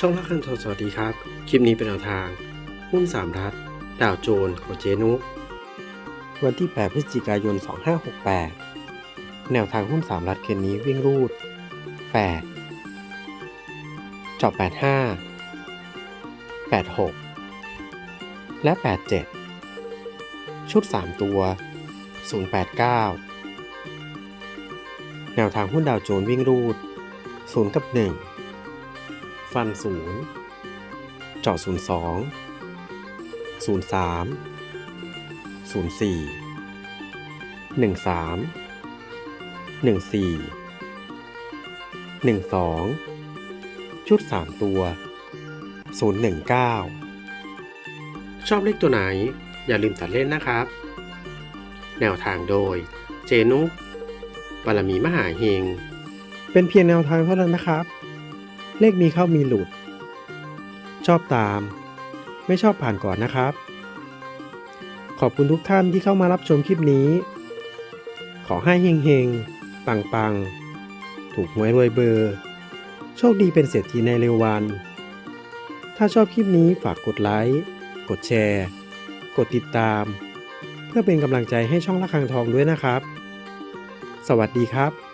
ช่องลักคันทสวัสดีครับ คลิปนี้เป็นแนวทาง หุ้นสามรัฐ ดาวโจนของเจนุกวันที่ 8 พฤศจิกายน 2568 แนวทางหุ้นสามรัฐคืนนี้วิ่งรูด 8 จอบ 85 86 และ 87 ชุด 3 ตัว 089 แนวทางหุ้นดาวโจนวิ่งรูด 0 กับ 1 ฟัน0เจาะ02 03 04 13 14 12ชุด3ตัว019ชอบเลขตัวไหน อย่าลืมตัดเล่นนะครับ แนวทางโดย เจนุกบารมีมหาเฮงเป็นเพียงแนวทางเท่านั้นนะครับ เลขมีเข้ามีหลุด ชอบตาม ไม่ชอบผ่านก่อนนะครับ ขอบคุณทุกท่านที่เข้ามารับชมคลิปนี้ ขอให้เฮงเฮงปังปังถูกหวยรวยเบอร์ โชคดีเป็นเศรษฐีในเร็ววัน ถ้าชอบคลิปนี้ฝากกดไลค์ กดแชร์ กดติดตาม เพื่อเป็นกำลังใจให้ช่องละคังทองด้วยนะครับ สวัสดีครับ